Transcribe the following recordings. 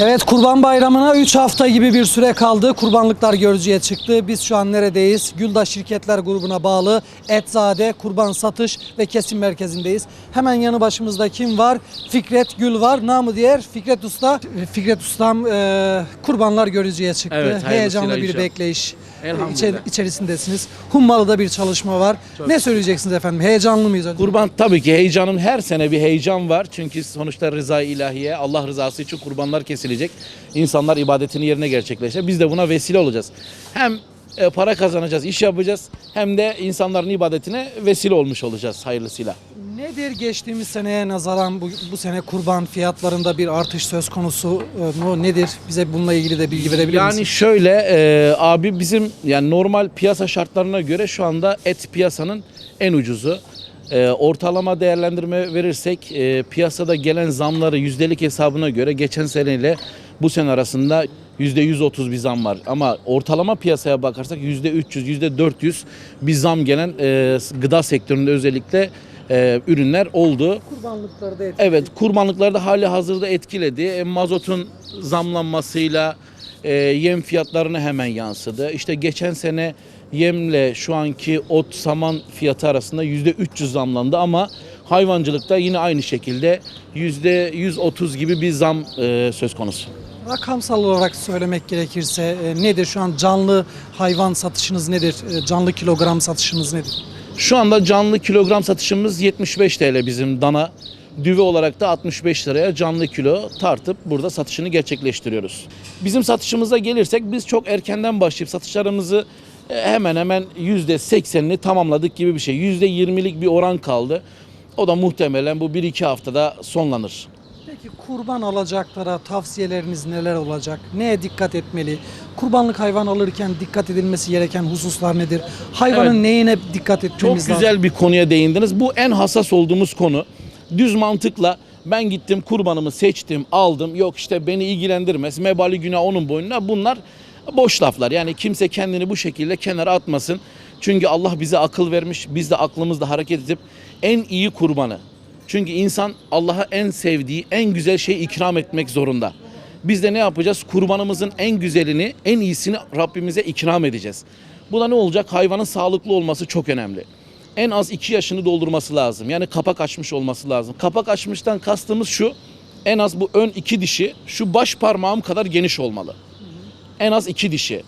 Evet Kurban Bayramı'na 3 hafta gibi bir süre kaldı. Kurbanlıklar görücüye çıktı. Biz şu an neredeyiz? Güldaş Şirketler grubuna bağlı Etzade Kurban Satış ve Kesim Merkezi'ndeyiz. Hemen yanı başımızda kim var? Fikret Gül var. Namı diğer Fikret Usta. Fikret Ustam e, kurbanlar görücüye çıktı. Evet, Heyecanlı bir inşallah. bekleyiş içer- içerisindesiniz. Hummalı'da bir çalışma var. ne söyleyeceksiniz efendim? Heyecanlı mıyız? önce? Kurban tabii ki heyecanın her sene bir heyecan var. Çünkü sonuçta rıza ilahiye Allah rızası için kurbanlar kesilecek. İnsanlar ibadetini yerine gerçekleşecek. Biz de buna vesile olacağız. Hem e, para kazanacağız, iş yapacağız. Hem de insanların ibadetine vesile olmuş olacağız hayırlısıyla. Nedir geçtiğimiz seneye nazaran bu, bu sene kurban fiyatlarında bir artış söz konusu e, mu? Nedir? Bize bununla ilgili de bilgi verebilir Yani misiniz? şöyle e, abi bizim yani normal piyasa şartlarına göre şu anda et piyasanın en ucuzu. E, ortalama değerlendirme verirsek e, piyasada gelen zamları yüzdelik hesabına göre geçen seneyle bu sene arasında yüzde 130 bir zam var. Ama ortalama piyasaya bakarsak yüzde 300, yüzde 400 bir zam gelen e, gıda sektöründe özellikle e, ürünler oldu. Kurbanlıkları da Evet kurbanlıklarda hali hazırda etkiledi. E, mazotun zamlanmasıyla e, yem fiyatlarına hemen yansıdı. İşte geçen sene yemle şu anki ot saman fiyatı arasında yüzde 300 zamlandı ama hayvancılıkta yine aynı şekilde yüzde 130 gibi bir zam e, söz konusu. Rakamsal olarak söylemek gerekirse e, nedir şu an canlı hayvan satışınız nedir? E, canlı kilogram satışınız nedir? Şu anda canlı kilogram satışımız 75 TL bizim dana. Düve olarak da 65 liraya canlı kilo tartıp burada satışını gerçekleştiriyoruz. Bizim satışımıza gelirsek biz çok erkenden başlayıp satışlarımızı e, hemen hemen %80'ini tamamladık gibi bir şey. %20'lik bir oran kaldı. O da muhtemelen bu 1-2 haftada sonlanır. Peki kurban alacaklara tavsiyeleriniz neler olacak? Neye dikkat etmeli? Kurbanlık hayvan alırken dikkat edilmesi gereken hususlar nedir? Hayvanın Evet. neyine dikkat Çok etmemiz lazım? güzel bir konuya değindiniz. Bu en hassas olduğumuz konu. Düz mantıkla ben gittim kurbanımı seçtim, aldım. Yok işte beni ilgilendirmez. Mebali günah onun boynuna. Bunlar boş laflar. Yani kimse kendini bu şekilde kenara atmasın. Çünkü Allah bize akıl vermiş. Biz de aklımızla hareket edip en iyi kurbanı. Çünkü insan Allah'a en sevdiği, en güzel şeyi ikram etmek zorunda. Biz de ne yapacağız? Kurbanımızın en güzelini, en iyisini Rabbimize ikram edeceğiz. Bu da ne olacak? Hayvanın sağlıklı olması çok önemli. En az 2 yaşını doldurması lazım. Yani kapak açmış olması lazım. Kapak açmıştan kastımız şu. En az bu ön iki dişi şu baş parmağım kadar geniş olmalı. En az iki dişi.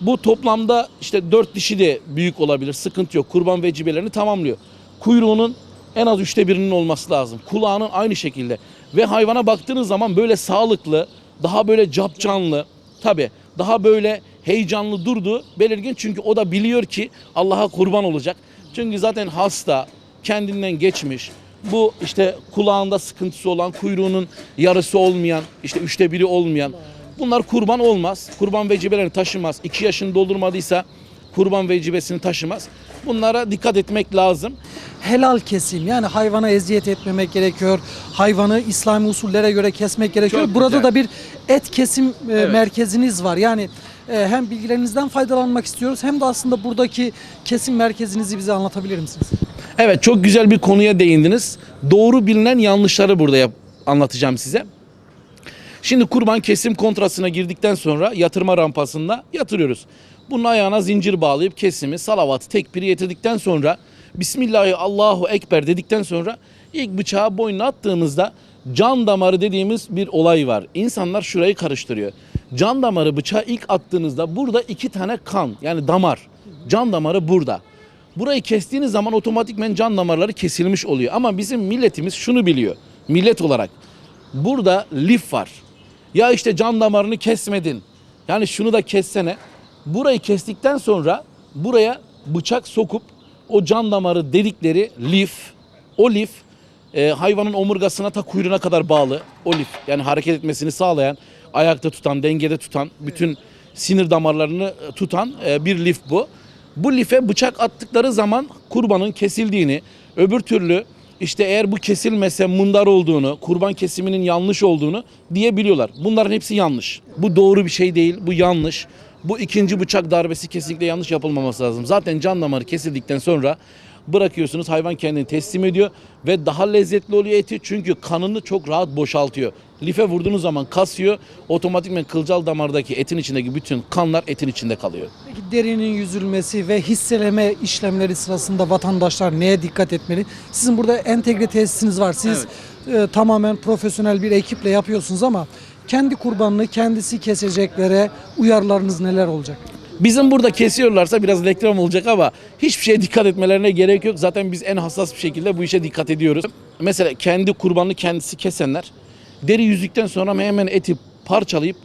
Bu toplamda işte dört dişi de büyük olabilir. Sıkıntı yok. Kurban vecibelerini tamamlıyor. Kuyruğunun en az üçte birinin olması lazım. Kulağının aynı şekilde. Ve hayvana baktığınız zaman böyle sağlıklı, daha böyle capcanlı, tabi daha böyle heyecanlı durdu belirgin. Çünkü o da biliyor ki Allah'a kurban olacak. Çünkü zaten hasta, kendinden geçmiş. Bu işte kulağında sıkıntısı olan, kuyruğunun yarısı olmayan, işte üçte biri olmayan. Bunlar kurban olmaz. Kurban vecibelerini taşımaz. 2 yaşını doldurmadıysa kurban vecibesini taşımaz. Bunlara dikkat etmek lazım. helal kesim yani hayvana eziyet etmemek gerekiyor. Hayvanı İslami usullere göre kesmek gerekiyor. Çok Burada güzel. da bir et kesim e, Evet. merkeziniz var. Yani e, hem bilgilerinizden faydalanmak istiyoruz hem de aslında buradaki kesim merkezinizi bize anlatabilir misiniz? Evet çok güzel bir konuya değindiniz. Doğru bilinen yanlışları burada anlatacağım size. Şimdi kurban kesim kontrasına girdikten sonra yatırma rampasında yatırıyoruz. Bunun ayağına zincir bağlayıp kesimi, salavatı, tekbiri getirdikten sonra Bismillahi Allahu Ekber dedikten sonra ilk bıçağı boynuna attığımızda can damarı dediğimiz bir olay var. İnsanlar şurayı karıştırıyor. Can damarı bıçağı ilk attığınızda burada iki tane kan yani damar. Can damarı burada. Burayı kestiğiniz zaman otomatikmen can damarları kesilmiş oluyor. Ama bizim milletimiz şunu biliyor. Millet olarak. Burada lif var. Ya işte can damarını kesmedin. Yani şunu da kessene. Burayı kestikten sonra buraya bıçak sokup o can damarı dedikleri lif, o lif e, hayvanın omurgasına ta kuyruğuna kadar bağlı. O lif yani hareket etmesini sağlayan, ayakta tutan, dengede tutan, bütün sinir damarlarını e, tutan e, bir lif bu. Bu life bıçak attıkları zaman kurbanın kesildiğini, öbür türlü işte eğer bu kesilmese mundar olduğunu, kurban kesiminin yanlış olduğunu diyebiliyorlar. Bunların hepsi yanlış. Bu doğru bir şey değil, bu yanlış. Bu ikinci bıçak darbesi kesinlikle yanlış yapılmaması lazım. Zaten can damarı kesildikten sonra Bırakıyorsunuz hayvan kendini teslim ediyor ve daha lezzetli oluyor eti çünkü kanını çok rahat boşaltıyor. Life vurduğunuz zaman kasıyor otomatikman kılcal damardaki etin içindeki bütün kanlar etin içinde kalıyor. Peki derinin yüzülmesi ve hisseleme işlemleri sırasında vatandaşlar neye dikkat etmeli? Sizin burada entegre tesisiniz var. Siz e, tamamen profesyonel bir ekiple yapıyorsunuz ama kendi kurbanını kendisi keseceklere uyarılarınız neler olacak? Bizim burada kesiyorlarsa biraz reklam olacak ama hiçbir şeye dikkat etmelerine gerek yok. Zaten biz en hassas bir şekilde bu işe dikkat ediyoruz. Mesela kendi kurbanını kendisi kesenler deri yüzdükten sonra hemen eti parçalayıp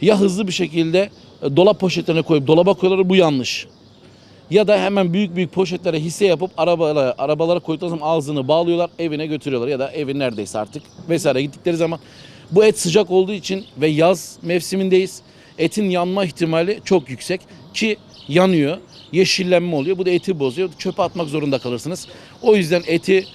ya hızlı bir şekilde e, dolap poşetlerine koyup dolaba koyuyorlar bu yanlış. Ya da hemen büyük büyük poşetlere hisse yapıp arabalara, arabalara koydukları zaman ağzını bağlıyorlar evine götürüyorlar ya da evi neredeyse artık vesaire gittikleri zaman bu et sıcak olduğu için ve yaz mevsimindeyiz. Etin yanma ihtimali çok yüksek ki yanıyor. Yeşillenme oluyor. Bu da eti bozuyor. Çöpe atmak zorunda kalırsınız. O yüzden eti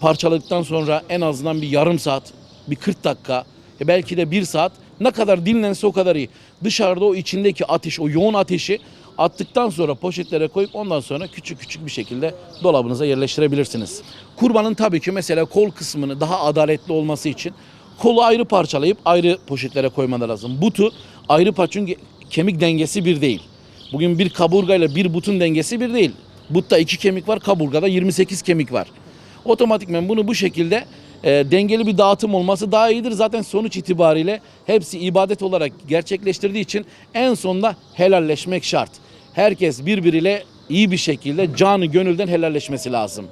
parçaladıktan sonra en azından bir yarım saat, bir 40 dakika, e, belki de bir saat ne kadar dinlense o kadar iyi. Dışarıda o içindeki ateş, o yoğun ateşi attıktan sonra poşetlere koyup ondan sonra küçük küçük bir şekilde dolabınıza yerleştirebilirsiniz. Kurbanın tabii ki mesela kol kısmını daha adaletli olması için kolu ayrı parçalayıp ayrı poşetlere koymaları lazım. Butu ayrı çünkü kemik dengesi bir değil. Bugün bir kaburgayla bir butun dengesi bir değil. Butta iki kemik var, kaburgada 28 kemik var. Otomatikmen bunu bu şekilde e, dengeli bir dağıtım olması daha iyidir. Zaten sonuç itibariyle hepsi ibadet olarak gerçekleştirdiği için en sonunda helalleşmek şart. Herkes birbiriyle iyi bir şekilde canı gönülden helalleşmesi lazım.